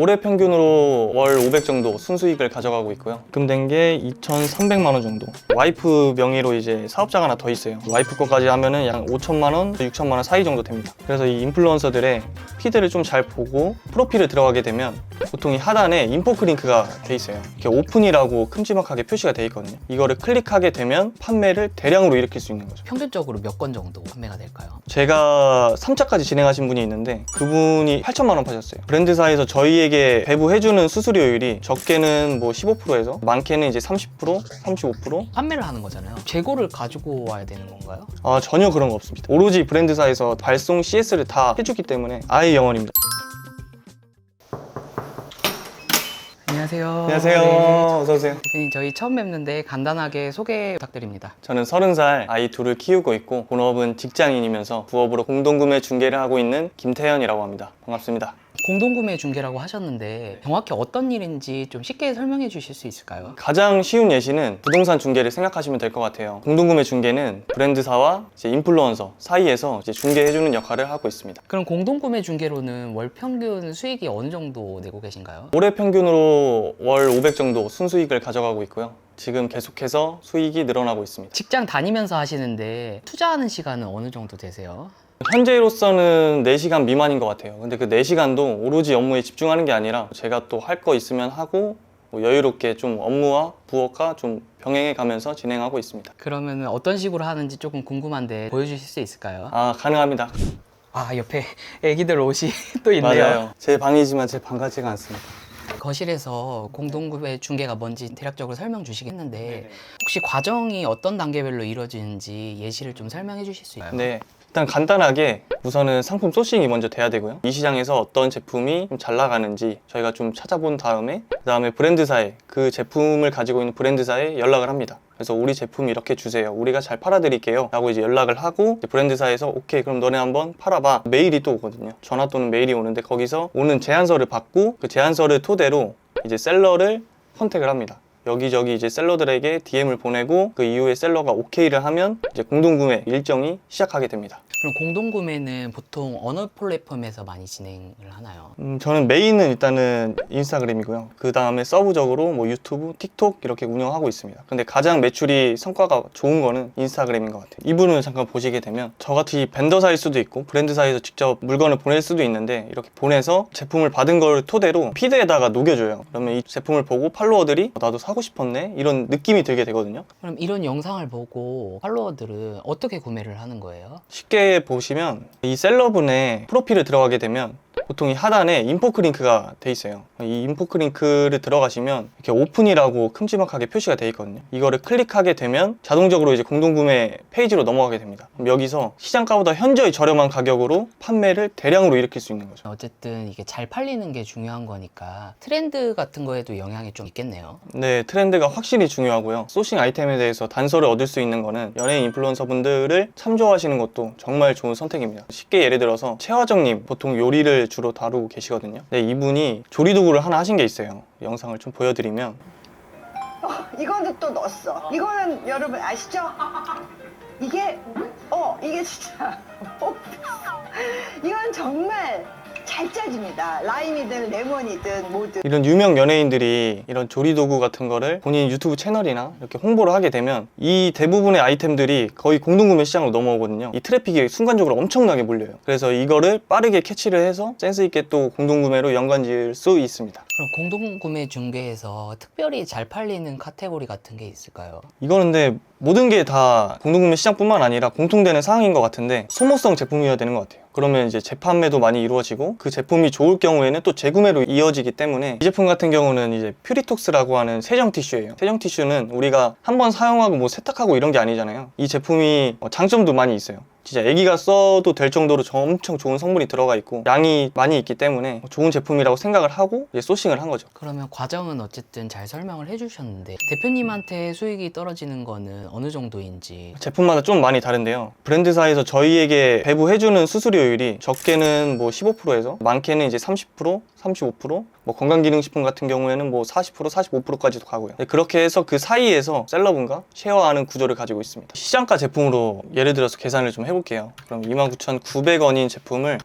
올해 평균으로 월 500 정도 순수익을 가져가고 있고요. 금된 게 2,300만 원 정도. 와이프 명의로 이제 사업자가 하나 더 있어요. 와이프 거까지 하면은 약 5천만 원, 6천만 원 사이 정도 됩니다. 그래서 이 인플루언서들의 피드를 좀 잘 보고 프로필을 들어가게 되면 보통 이 하단에 인포크 링크가 돼 있어요. 이렇게 오픈이라고 큼지막하게 표시가 돼 있거든요. 이거를 클릭하게 되면 판매를 대량으로 일으킬 수 있는 거죠. 평균적으로 몇 건 정도 판매가 될까요? 제가 3차까지 진행하신 분이 있는데 그분이 8천만 원 파셨어요. 브랜드사에서 저희 에게 배부해주는 수수료율이 적게는 뭐 15%에서 많게는 이제 30%, 35%? 판매를 하는 거잖아요. 재고를 가지고 와야 되는 건가요? 아 전혀 그런 거 없습니다. 오로지 브랜드사에서 발송 CS를 다 해주기 때문에 아예 영원입니다. 안녕하세요. 안녕하세요. 네. 어서 오세요. 대표님 저희 처음 뵙는데 간단하게 소개 부탁드립니다. 저는 30살 아이 둘을 키우고 있고 본업은 직장인이면서 부업으로 공동구매 중개를 하고 있는 김태현이라고 합니다. 반갑습니다. 공동구매 중개라고 하셨는데 정확히 어떤 일인지 좀 쉽게 설명해 주실 수 있을까요? 가장 쉬운 예시는 부동산 중개를 생각하시면 될 것 같아요. 공동구매 중개는 브랜드사와 이제 인플루언서 사이에서 이제 중개해주는 역할을 하고 있습니다. 그럼 공동구매 중개로는 월 평균 수익이 어느 정도 내고 계신가요? 올해 평균으로 월 500 정도 순수익을 가져가고 있고요. 지금 계속해서 수익이 늘어나고 있습니다. 직장 다니면서 하시는데 투자하는 시간은 어느 정도 되세요? 현재로서는 4시간 미만인 것 같아요. 근데 그 4시간도 오로지 업무에 집중하는 게 아니라 제가 또 할 거 있으면 하고 뭐 여유롭게 좀 업무와 부업과 좀 병행해 가면서 진행하고 있습니다. 그러면 어떤 식으로 하는지 조금 궁금한데 보여주실 수 있을까요? 아, 가능합니다. 아 옆에 애기들 옷이 또 있네요. 맞아요. 제 방이지만 제 방 같지가 않습니다. 거실에서 공동구매 중개가 뭔지 대략적으로 설명 주시겠는데 네네. 혹시 과정이 어떤 단계별로 이루어지는지 예시를 좀 설명해 주실 수 있나요? 네. 일단 간단하게 우선은 상품 소싱이 먼저 돼야 되고요. 이 시장에서 어떤 제품이 좀잘 나가는지 저희가 좀 찾아본 다음에 그 다음에 브랜드사에 그 제품을 가지고 있는 브랜드사에 연락을 합니다. 그래서 우리 제품 이렇게 주세요. 우리가 잘 팔아드릴게요. 라고 이제 연락을 하고 브랜드사에서 오케이 그럼 너네 한번 팔아봐. 메일이 또 오거든요. 전화 또는 메일이 오는데 거기서 오는 제안서를 받고 그 제안서를 토대로 이제 셀러를 컨택을 합니다. 여기저기 이제 셀러들에게 DM을 보내고 그 이후에 셀러가 오케이를 하면 이제 공동구매 일정이 시작하게 됩니다. 그럼 공동구매는 보통 어느 플랫폼에서 많이 진행을 하나요? 음, 저는 메인은 일단은 인스타그램이고요. 그 다음에 서브적으로 뭐 유튜브, 틱톡 이렇게 운영하고 있습니다. 근데 가장 매출이 성과가 좋은 거는 인스타그램인 것 같아요. 이분을 잠깐 보시게 되면 저같이 벤더사일 수도 있고 브랜드사에서 직접 물건을 보낼 수도 있는데 이렇게 보내서 제품을 받은 걸 토대로 피드에다가 녹여줘요. 그러면 이 제품을 보고 팔로워들이 어, 나도 사고 싶었네 이런 느낌이 들게 되거든요. 그럼 이런 영상을 보고 팔로워들은 어떻게 구매를 하는 거예요? 쉽게 보시면 이 셀러분의 프로필을 들어가게 되면 보통 이 하단에 인포크 링크가 돼 있어요. 이 인포크 링크를 들어가시면 이렇게 오픈이라고 큼지막하게 표시가 돼 있거든요. 이거를 클릭하게 되면 자동적으로 이제 공동구매 페이지로 넘어가게 됩니다. 여기서 시장가보다 현저히 저렴한 가격으로 판매를 대량으로 일으킬 수 있는 거죠. 어쨌든 이게 잘 팔리는 게 중요한 거니까 트렌드 같은 거에도 영향이 좀 있겠네요. 네, 트렌드가 확실히 중요하고요. 소싱 아이템에 대해서 단서를 얻을 수 있는 거는 연예인 인플루언서 분들을 참조하시는 것도 정말 좋은 선택입니다. 쉽게 예를 들어서 최화정님 보통 요리를 주로 다루고 계시거든요. 네, 이분이 조리 도구를 하나 하신 게 있어요. 영상을 좀 보여드리면 이거는 또 넣었어. 이거는 여러분 아시죠? 이게 어 이게 진짜 이건 정말 잘 짜집니다. 라임이든 레몬이든 뭐든. 이런 유명 연예인들이 이런 조리 도구 같은 거를 본인 유튜브 채널이나 이렇게 홍보를 하게 되면 이 대부분의 아이템들이 거의 공동구매 시장으로 넘어오거든요. 이 트래픽이 순간적으로 엄청나게 몰려요. 그래서 이거를 빠르게 캐치를 해서 센스 있게 또 공동구매로 연관 지을 수 있습니다. 그럼 공동구매 중개에서 특별히 잘 팔리는 카테고리 같은 게 있을까요? 이거는 근데 모든 게 다 공동구매 시장뿐만 아니라 공통되는 상황인 것 같은데 소모성 제품이어야 되는 것 같아요. 그러면 이제 재판매도 많이 이루어지고 그 제품이 좋을 경우에는 또 재구매로 이어지기 때문에 이 제품 같은 경우는 이제 퓨리톡스라고 하는 세정 티슈예요. 세정 티슈는 우리가 한 번 사용하고 뭐 세탁하고 이런 게 아니잖아요. 이 제품이 어, 장점도 많이 있어요. 진짜 애기가 써도 될 정도로 저 엄청 좋은 성분이 들어가 있고 양이 많이 있기 때문에 좋은 제품이라고 생각을 하고 이제 소싱을 한 거죠. 그러면 과정은 어쨌든 잘 설명을 해주셨는데 대표님한테 수익이 떨어지는 거는 어느 정도인지 제품마다 좀 많이 다른데요. 브랜드사에서 저희에게 배부해주는 수수료율이 적게는 뭐 15%에서 많게는 이제 30%, 35%, 뭐 건강기능식품 같은 경우에는 뭐 40%, 45%까지도 가고요. 네, 그렇게 해서 그 사이에서 셀러분과 쉐어하는 구조를 가지고 있습니다. 시장가 제품으로 예를 들어서 계산을 좀 해볼게요. 그럼 29,900원인 제품을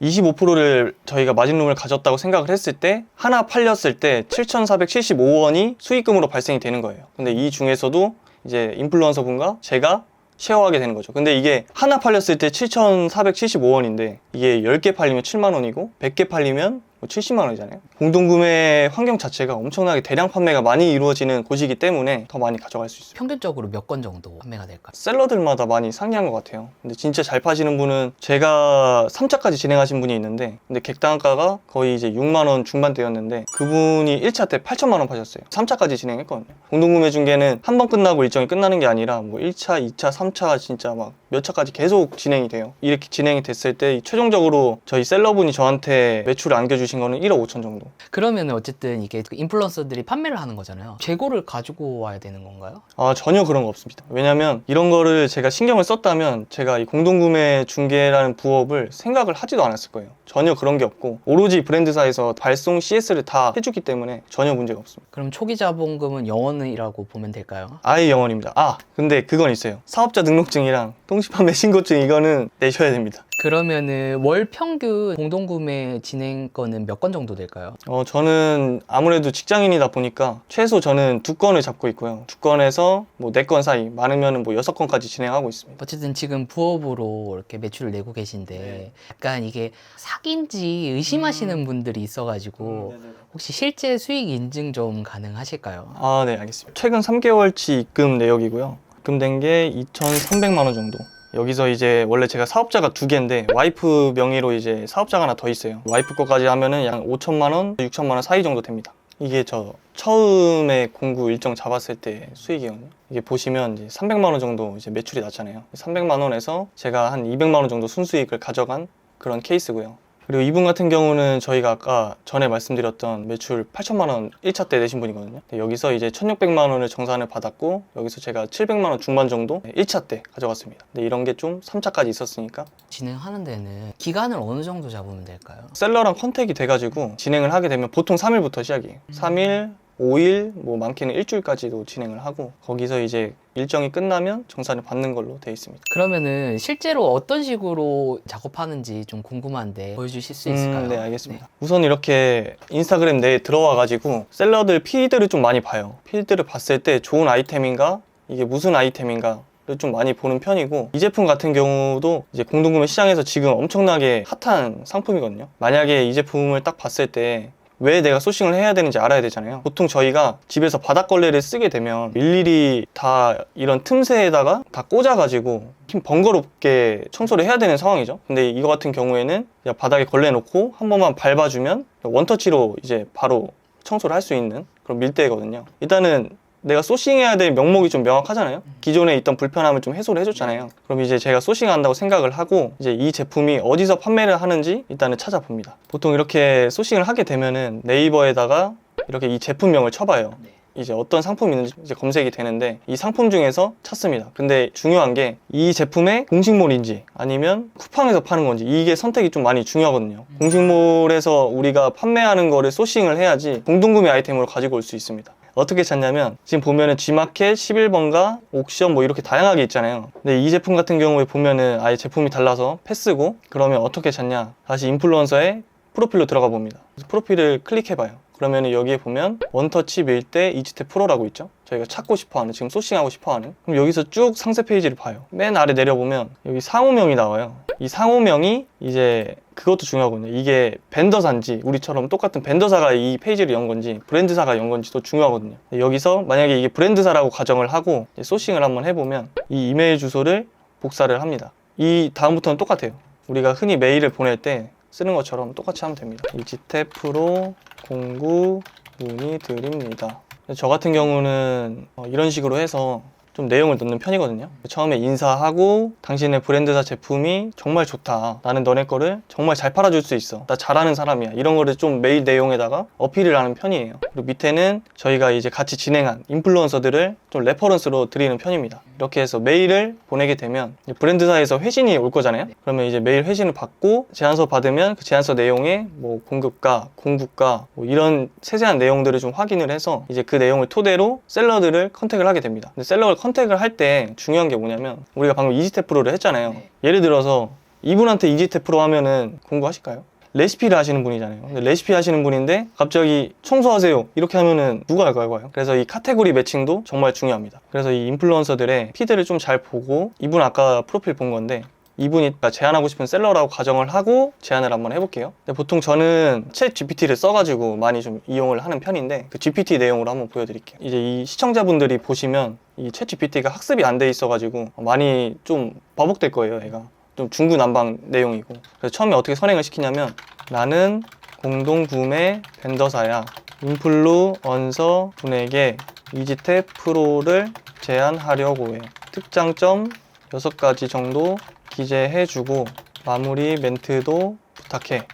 25%를 저희가 마진룸을 가졌다고 생각을 했을 때 하나 팔렸을 때 7,475원이 수익금으로 발생이 되는 거예요. 근데 이 중에서도 이제 인플루언서 분과 제가 쉐어하게 되는 거죠. 근데 이게 하나 팔렸을 때 7,475원인데 이게 10개 팔리면 7만 원이고 100개 팔리면 뭐 70만 원이잖아요. 공동구매 환경 자체가 엄청나게 대량 판매가 많이 이루어지는 곳이기 때문에 더 많이 가져갈 수 있어요. 평균적으로 몇 건 정도 판매가 될까요? 셀러들마다 많이 상이한 것 같아요. 근데 진짜 잘 파시는 분은 제가 3차까지 진행하신 분이 있는데 근데 객단가가 거의 이제 6만 원 중반대였는데 그분이 1차 때 8천만 원 파셨어요. 3차까지 진행했거든요. 공동구매 중개는 한 번 끝나고 일정이 끝나는 게 아니라 뭐 1차, 2차, 3차 진짜 막 몇 차까지 계속 진행이 돼요. 이렇게 진행이 됐을 때 최종적으로 저희 셀러분이 저한테 매출을 안겨주신 거는 1억 5천 정도. 그러면 어쨌든 이게 그 인플루언서들이 판매를 하는 거잖아요. 재고를 가지고 와야 되는 건가요? 아 전혀 그런 거 없습니다. 왜냐면 이런 거를 제가 신경을 썼다면 제가 이 공동구매 중개라는 부업을 생각을 하지도 않았을 거예요. 전혀 그런 게 없고 오로지 브랜드사에서 발송 CS를 다 해주기 때문에 전혀 문제가 없습니다. 그럼 초기 자본금은 영원이라고 보면 될까요? 아예 영원입니다. 아 근데 그건 있어요. 사업자 등록증이랑 통신판매 신고증 이거는 내셔야 됩니다. 그러면은 월 평균 공동구매 진행 건은 몇 건 정도 될까요? 어 저는 아무래도 직장인이다 보니까 최소 저는 두 건을 잡고 있고요. 두 건에서 뭐 네 건 사이 많으면은 뭐 여섯 건까지 진행하고 있습니다. 어쨌든 지금 부업으로 이렇게 매출을 내고 계신데 네. 약간 이게 사기인지 의심하시는 분들이 있어가지고 혹시 실제 수익 인증 좀 가능하실까요? 아, 네, 알겠습니다. 최근 3개월치 입금 내역이고요. 입금된 게 2,300만 원 정도. 여기서 이제 원래 제가 사업자가 두 개인데 와이프 명의로 이제 사업자가 하나 더 있어요. 와이프 거까지 하면은 약 5천만 원, 6천만 원 사이 정도 됩니다. 이게 저 처음에 공구 일정 잡았을 때 수익이거든요. 이게 보시면 이제 300만 원 정도 이제 매출이 났잖아요. 300만 원에서 제가 한 200만 원 정도 순수익을 가져간 그런 케이스고요. 그리고 이분 같은 경우는 저희가 아까 전에 말씀드렸던 매출 8천만 원 1차 때 내신 분이거든요. 근데 여기서 이제 1,600만 원을 정산을 받았고 여기서 제가 700만 원 중반 정도 1차 때 가져갔습니다. 근데 이런 게 좀 3차까지 있었으니까 진행하는 데는 기간을 어느 정도 잡으면 될까요? 셀러랑 컨택이 돼가지고 진행을 하게 되면 보통 3일부터 시작이에요. 3일, 5일, 뭐 많게는 일주일까지도 진행을 하고 거기서 이제 일정이 끝나면 정산을 받는 걸로 돼 있습니다. 그러면은 실제로 어떤 식으로 작업하는지 좀 궁금한데 보여주실 수 있을까요? 음, 네, 알겠습니다. 우선 이렇게 인스타그램 내에 들어와가지고 셀러들 피드를 좀 많이 봐요. 피드를 봤을 때 좋은 아이템인가? 이게 무슨 아이템인가? 를좀 많이 보는 편이고 이 제품 같은 경우도 이제 공동구매 시장에서 지금 엄청나게 핫한 상품이거든요. 만약에 이 제품을 딱 봤을 때 왜 내가 소싱을 해야 되는지 알아야 되잖아요. 보통 저희가 집에서 바닥걸레를 쓰게 되면 일일이 다 이런 틈새에다가 다 꽂아가지고 좀 번거롭게 청소를 해야 되는 상황이죠. 근데 이거 같은 경우에는 바닥에 걸레 놓고 한 번만 밟아주면 원터치로 이제 바로 청소를 할 수 있는 그런 밀대거든요. 일단은 내가 소싱해야 될 명목이 좀 명확하잖아요. 기존에 있던 불편함을 좀 해소를 해줬잖아요. 그럼 이제 제가 소싱한다고 생각을 하고 이제 이 제품이 어디서 판매를 하는지 일단은 찾아봅니다. 보통 이렇게 소싱을 하게 되면은 네이버에다가 이렇게 이 제품명을 쳐봐요. 이제 어떤 상품이 있는지 이제 검색이 되는데 이 상품 중에서 찾습니다. 근데 중요한 게 이 제품의 공식몰인지 아니면 쿠팡에서 파는 건지 이게 선택이 좀 많이 중요하거든요. 공식몰에서 우리가 판매하는 거를 소싱을 해야지 공동구매 아이템으로 가지고 올 수 있습니다. 어떻게 찾냐면 지금 보면은 G마켓 11번가 옥션 뭐 이렇게 다양하게 있잖아요. 근데 이 제품 같은 경우에 보면은 아예 제품이 달라서 패스고 그러면 어떻게 찾냐? 다시 인플루언서의 프로필로 들어가 봅니다. 프로필을 클릭해봐요. 그러면 여기에 보면 원터치 밀대 이지테 프로라고 있죠. 저희가 찾고 싶어하는 지금 소싱하고 싶어하는 그럼 여기서 쭉 상세 페이지를 봐요. 맨 아래 내려보면 여기 상호명이 나와요. 이 상호명이 이제 그것도 중요하거든요. 이게 벤더사인지 우리처럼 똑같은 벤더사가 이 페이지를 연 건지 브랜드사가 연 건지도 중요하거든요. 여기서 만약에 이게 브랜드사라고 가정을 하고 소싱을 한번 해보면 이 이메일 주소를 복사를 합니다. 이 다음부터는 똑같아요. 우리가 흔히 메일을 보낼 때 쓰는 것처럼 똑같이 하면 됩니다. 이지테 프로 공구 문의 드립니다. 저 같은 경우는 어, 이런 식으로 해서 좀 내용을 넣는 편이거든요. 처음에 인사하고 당신의 브랜드사 제품이 정말 좋다. 나는 너네 거를 정말 잘 팔아줄 수 있어. 나 잘하는 사람이야. 이런 거를 좀 메일 내용에다가 어필을 하는 편이에요. 그리고 밑에는 저희가 이제 같이 진행한 인플루언서들을 좀 레퍼런스로 드리는 편입니다. 이렇게 해서 메일을 보내게 되면 브랜드사에서 회신이 올 거잖아요. 그러면 이제 메일 회신을 받고 제안서 받으면 그 제안서 내용에 뭐 공급가, 공급가 뭐 이런 세세한 내용들을 좀 확인을 해서 이제 그 내용을 토대로 셀러들을 컨택을 하게 됩니다. 근데 셀러를 컨택을 할 때 중요한 게 뭐냐면 우리가 방금 이지테 프로를 했잖아요. 예를 들어서 이분한테 이지테 프로 하면은 공부하실까요? 레시피를 하시는 분이잖아요. 레시피 하시는 분인데 갑자기 청소하세요 이렇게 하면은 누가 할까요? 과연? 그래서 이 카테고리 매칭도 정말 중요합니다. 그래서 이 인플루언서들의 피드를 좀 잘 보고 이분 아까 프로필 본 건데 이분이 제안하고 싶은 셀러라고 가정을 하고 제안을 한번 해볼게요. 보통 저는 챗 GPT를 써가지고 많이 좀 이용을 하는 편인데 그 GPT 내용으로 한번 보여드릴게요. 이제 이 시청자분들이 보시면 이 챗 GPT가 학습이 안 돼 있어가지고 많이 좀 버벅될 거예요, 얘가. 좀 중구난방 내용이고. 그래서 처음에 어떻게 선행을 시키냐면 나는 공동 구매 벤더사야. 인플루언서 분에게 이지탭 프로를 제안하려고 해. 특장점 6가지 정도 기재해주고 마무리 멘트도 부탁해.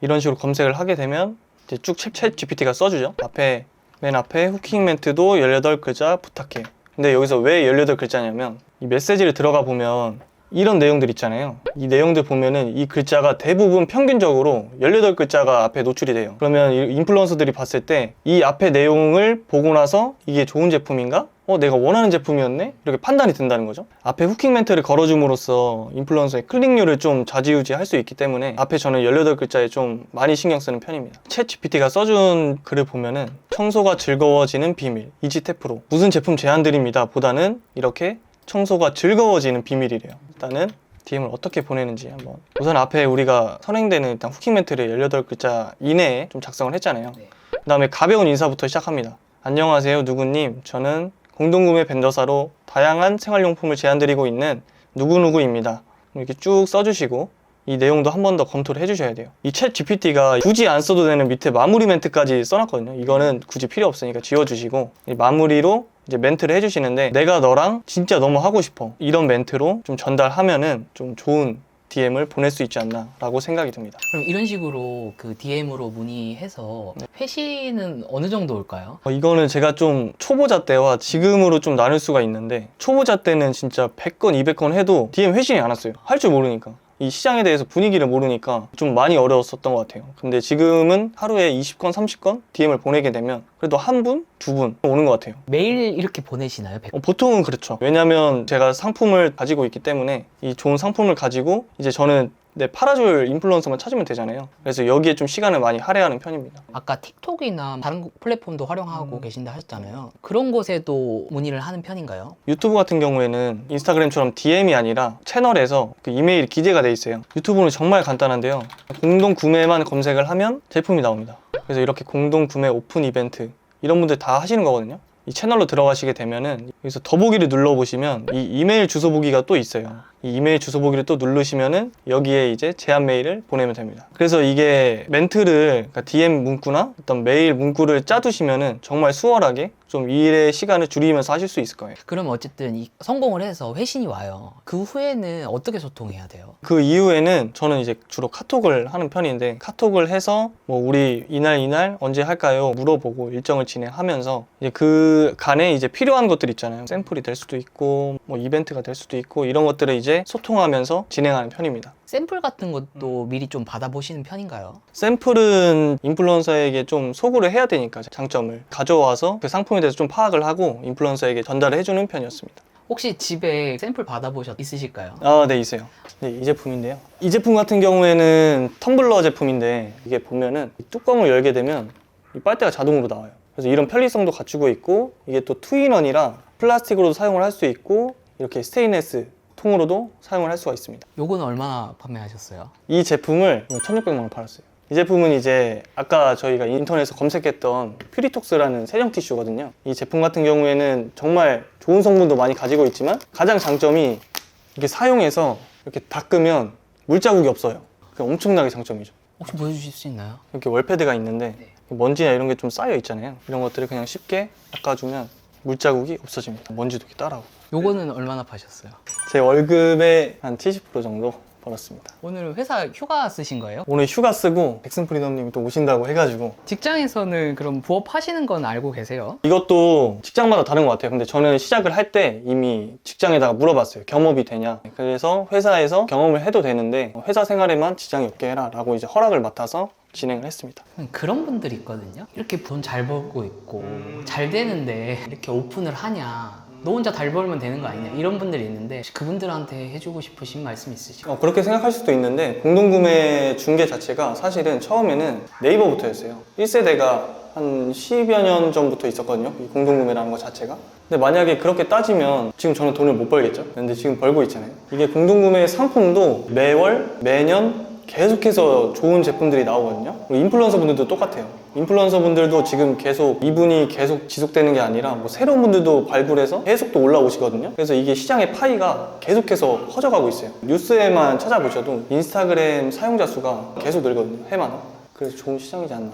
이런 식으로 검색을 하게 되면 이제 쭉챗 GPT가 써주죠. 앞에 맨 앞에 후킹 멘트도 18글자 부탁해. 근데 여기서 왜 18글자냐면 이 메시지를 들어가 보면 이런 내용들 있잖아요. 이 내용들 보면은 이 글자가 대부분 평균적으로 18글자가 앞에 노출이 돼요. 그러면 이 인플루언서들이 봤을 때 이 앞에 내용을 보고 나서 이게 좋은 제품인가? 어, 내가 원하는 제품이었네? 이렇게 판단이 된다는 거죠. 앞에 후킹 멘트를 걸어줌으로써 인플루언서의 클릭률을 좀 좌지우지 할 수 있기 때문에 앞에 저는 18글자에 좀 많이 신경 쓰는 편입니다. 챗 GPT가 써준 글을 보면은 청소가 즐거워지는 비밀, 이지탭 프로. 무슨 제품 제안드립니다. 보다는 이렇게 청소가 즐거워지는 비밀이래요. 일단은 DM을 어떻게 보내는지 한번. 우선 앞에 우리가 선행되는 일단 후킹 멘트를 18글자 이내에 좀 작성을 했잖아요. 네. 그 다음에 가벼운 인사부터 시작합니다. 안녕하세요, 누구님. 저는 공동구매 벤더사로 다양한 생활용품을 제안드리고 있는 누구누구입니다. 이렇게 쭉 써주시고 이 내용도 한 번 더 검토를 해주셔야 돼요. 이 챗 GPT가 굳이 안 써도 되는 밑에 마무리 멘트까지 써놨거든요. 이거는 굳이 필요 없으니까 지워주시고 이 마무리로 이제 멘트를 해주시는데 내가 너랑 진짜 너무 하고 싶어 이런 멘트로 좀 전달하면은 좀 좋은 DM을 보낼 수 있지 않나라고 생각이 듭니다. 그럼 이런 식으로 그 DM으로 문의해서 네. 회신은 어느 정도 올까요? 어, 이거는 제가 좀 초보자 때와 지금으로 좀 나눌 수가 있는데 초보자 때는 진짜 100건, 200건 해도 DM 회신이 안 왔어요. 할 줄 모르니까. 이 시장에 대해서 분위기를 모르니까 좀 많이 어려웠었던 것 같아요. 근데 지금은 하루에 20건, 30건 DM을 보내게 되면 그래도 한 분, 두 분 오는 것 같아요. 매일 이렇게 보내시나요? 백- 어, 보통은 그렇죠. 왜냐면 제가 상품을 가지고 있기 때문에 이 좋은 상품을 가지고 이제 저는 내 팔아줄 인플루언서만 찾으면 되잖아요. 그래서 여기에 좀 시간을 많이 할애하는 편입니다. 아까 틱톡이나 다른 플랫폼도 활용하고 음. 계신다 하셨잖아요. 그런 곳에도 문의를 하는 편인가요? 유튜브 같은 경우에는 인스타그램처럼 DM이 아니라 채널에서 그 이메일이 기재가 돼 있어요. 유튜브는 정말 간단한데요. 공동 구매만 검색을 하면 제품이 나옵니다. 그래서 이렇게 공동 구매 오픈 이벤트 이런 분들 다 하시는 거거든요. 이 채널로 들어가시게 되면은 여기서 더보기를 눌러 보시면 이 이메일 주소 보기가 또 있어요. 이 이메일 주소 보기를 또 누르시면은 여기에 이제 제안 메일을 보내면 됩니다. 그래서 이게 멘트를 그러니까 DM 문구나 어떤 메일 문구를 짜두시면은 정말 수월하게 좀 일의 시간을 줄이면서 하실 수 있을 거예요. 그럼 어쨌든 이 성공을 해서 회신이 와요. 그 후에는 어떻게 소통해야 돼요? 그 이후에는 저는 이제 주로 카톡을 하는 편인데 카톡을 해서 뭐 우리 이날 이날 언제 할까요 물어보고 일정을 진행하면서 이제 그 간에 이제 필요한 것들 있잖아요 샘플이 될 수도 있고 뭐 이벤트가 될 수도 있고 이런 것들을 이제 소통하면서 진행하는 편입니다 샘플 같은 것도 미리 좀 받아보시는 편인가요? 샘플은 인플루언서에게 좀 소구를 해야 되니까 장점을 가져와서 그 상품에 대해서 좀 파악을 하고 인플루언서에게 전달을 해주는 편이었습니다 혹시 집에 샘플 받아보셨 있으실까요? 아, 네, 있어요. 네, 이 제품인데요. 이 제품 같은 경우에는 텀블러 제품인데 이게 보면은 이 뚜껑을 열게 되면 이 빨대가 자동으로 나와요. 그래서 이런 편리성도 갖추고 있고 이게 또 투인원이라 플라스틱으로도 사용을 할 수 있고 이렇게 스테인레스 통으로도 사용을 할 수가 있습니다. 요거는 얼마나 판매하셨어요? 이 제품을 1,600만 원 팔았어요. 이 제품은 이제 아까 저희가 인터넷에서 검색했던 퓨리톡스라는 세정 티슈거든요. 이 제품 같은 경우에는 정말 좋은 성분도 많이 가지고 있지만 가장 장점이 이렇게 사용해서 이렇게 닦으면 물자국이 없어요. 그게 엄청나게 장점이죠. 혹시 보여주실 수 있나요? 이렇게 월패드가 있는데 네. 먼지나 이런 게 좀 쌓여 있잖아요. 이런 것들을 그냥 쉽게 닦아주면 물자국이 없어집니다. 먼지도 이렇게 따라오고. 요거는 얼마나 파셨어요? 제 월급의 한 70% 정도 벌었습니다. 오늘 회사 휴가 쓰신 거예요? 오늘 휴가 쓰고 백승 프리덤님이 또 오신다고 해가지고 직장에서는 그럼 부업 하시는 건 알고 계세요? 이것도 직장마다 다른 것 같아요. 근데 저는 시작을 할 때 이미 직장에다가 물어봤어요. 경업이 되냐. 그래서 회사에서 경험을 해도 되는데 회사 생활에만 지장이 없게 해라 라고 이제 허락을 맡아서 진행을 했습니다. 그런 분들이 있거든요. 이렇게 돈 잘 벌고 있고 잘 되는데 이렇게 오픈을 하냐 너 혼자 달 벌면 되는 거 아니냐 이런 분들이 있는데 그분들한테 해주고 싶으신 말씀 있으실까요? 어, 그렇게 생각할 수도 있는데 공동구매 중개 자체가 사실은 처음에는 네이버부터였어요. 1세대가 한 10여 년 전부터 있었거든요. 이 공동구매라는 것 자체가. 근데 만약에 그렇게 따지면 지금 저는 돈을 못 벌겠죠. 근데 지금 벌고 있잖아요. 이게 공동구매 상품도 매월, 매년 계속해서 좋은 제품들이 나오거든요. 인플루언서 분들도 똑같아요. 인플루언서 분들도 지금 계속 이분이 계속 지속되는 게 아니라 뭐 새로운 분들도 발굴해서 계속 또 올라오시거든요. 그래서 이게 시장의 파이가 계속해서 커져가고 있어요. 뉴스에만 찾아보셔도 인스타그램 사용자 수가 계속 늘거든요. 해마다. 그래서 좋은 시장이지 않나.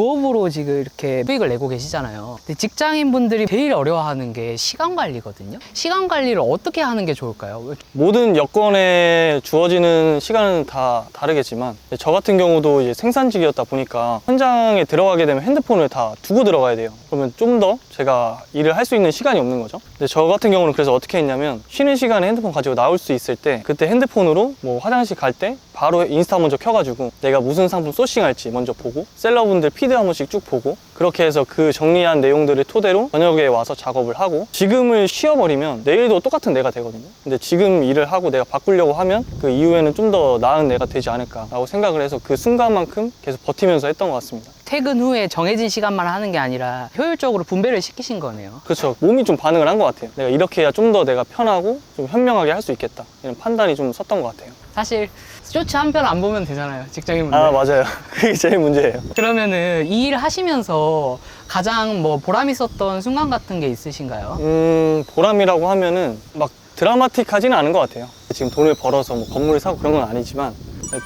부업으로 지금 이렇게 수익을 내고 계시잖아요. 근데 직장인 분들이 제일 어려워하는 게 시간 관리거든요. 시간 관리를 어떻게 하는 게 좋을까요? 모든 여건에 주어지는 시간은 다 다르겠지만 저 같은 경우도 이제 생산직이었다 보니까 현장에 들어가게 되면 핸드폰을 다 두고 들어가야 돼요. 그러면 좀 더 제가 일을 할 수 있는 시간이 없는 거죠. 근데 저 같은 경우는 그래서 어떻게 했냐면 쉬는 시간에 핸드폰 가지고 나올 수 있을 때 그때 핸드폰으로 뭐 화장실 갈 때 바로 인스타 먼저 켜가지고 내가 무슨 상품 소싱할지 먼저 보고 셀러분들 피드 한 번씩 쭉 보고 그렇게 해서 그 정리한 내용들을 토대로 저녁에 와서 작업을 하고 지금을 쉬어버리면 내일도 똑같은 내가 되거든요. 근데 지금 일을 하고 내가 바꾸려고 하면 그 이후에는 좀 더 나은 내가 되지 않을까라고 생각을 해서 그 순간만큼 계속 버티면서 했던 것 같습니다. 퇴근 후에 정해진 시간만 하는 게 아니라 효율적으로 분배를 시키신 거네요. 그렇죠. 몸이 좀 반응을 한 것 같아요. 내가 이렇게 해야 좀 더 내가 편하고 좀 현명하게 할 수 있겠다. 이런 판단이 좀 섰던 것 같아요. 사실 쇼츠 한 편 안 보면 되잖아요, 직장인분들. 아, 맞아요. 그게 제일 문제예요. 그러면은 이 일 하시면서 가장 뭐 보람 있었던 순간 같은 게 있으신가요? 음, 보람이라고 하면은 막 드라마틱하지는 않은 것 같아요. 지금 돈을 벌어서 뭐 건물을 사고 그런 건 아니지만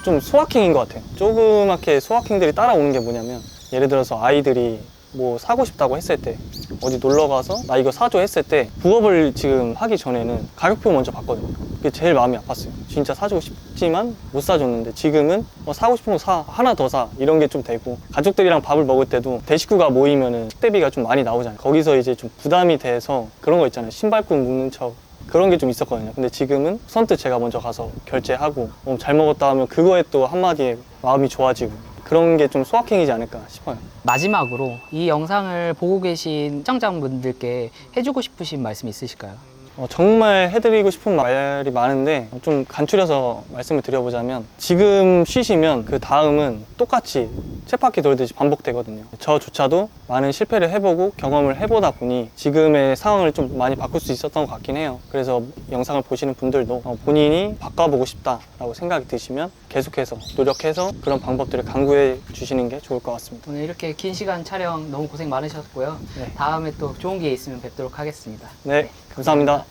좀 소확행인 것 같아요. 조그맣게 소확행들이 따라오는 게 뭐냐면 예를 들어서 아이들이 뭐 사고 싶다고 했을 때 어디 놀러 가서 나 이거 사줘 했을 때 부업을 지금 하기 전에는 가격표 먼저 봤거든요. 그게 제일 마음이 아팠어요. 진짜 사주고 싶지만 못 사줬는데 지금은 어, 사고 싶은 거 사, 하나 더 사 이런 게 좀 되고 가족들이랑 밥을 먹을 때도 대식구가 모이면은 식대비가 좀 많이 나오잖아요. 거기서 이제 좀 부담이 돼서 그런 거 있잖아요. 신발끈 묶는 척 그런 게 좀 있었거든요. 근데 지금은 선뜻 제가 먼저 가서 결제하고 어, 잘 먹었다 하면 그거에 또 한마디에 마음이 좋아지고 그런 게 좀 소확행이지 않을까 싶어요. 마지막으로 이 영상을 보고 계신 시청자분들께 해주고 싶으신 말씀 있으실까요? 어, 정말 해드리고 싶은 말이 많은데 좀 간추려서 말씀을 드려보자면 지금 쉬시면 그 다음은 똑같이 쳇바퀴 돌듯이 반복되거든요. 저조차도 많은 실패를 해보고 경험을 해보다 보니 지금의 상황을 좀 많이 바꿀 수 있었던 것 같긴 해요. 그래서 영상을 보시는 분들도 어, 본인이 바꿔보고 싶다라고 생각이 드시면 계속해서 노력해서 그런 방법들을 강구해 주시는 게 좋을 것 같습니다. 오늘 이렇게 긴 시간 촬영 너무 고생 많으셨고요. 네. 다음에 또 좋은 기회 있으면 뵙도록 하겠습니다. 네, 감사합니다.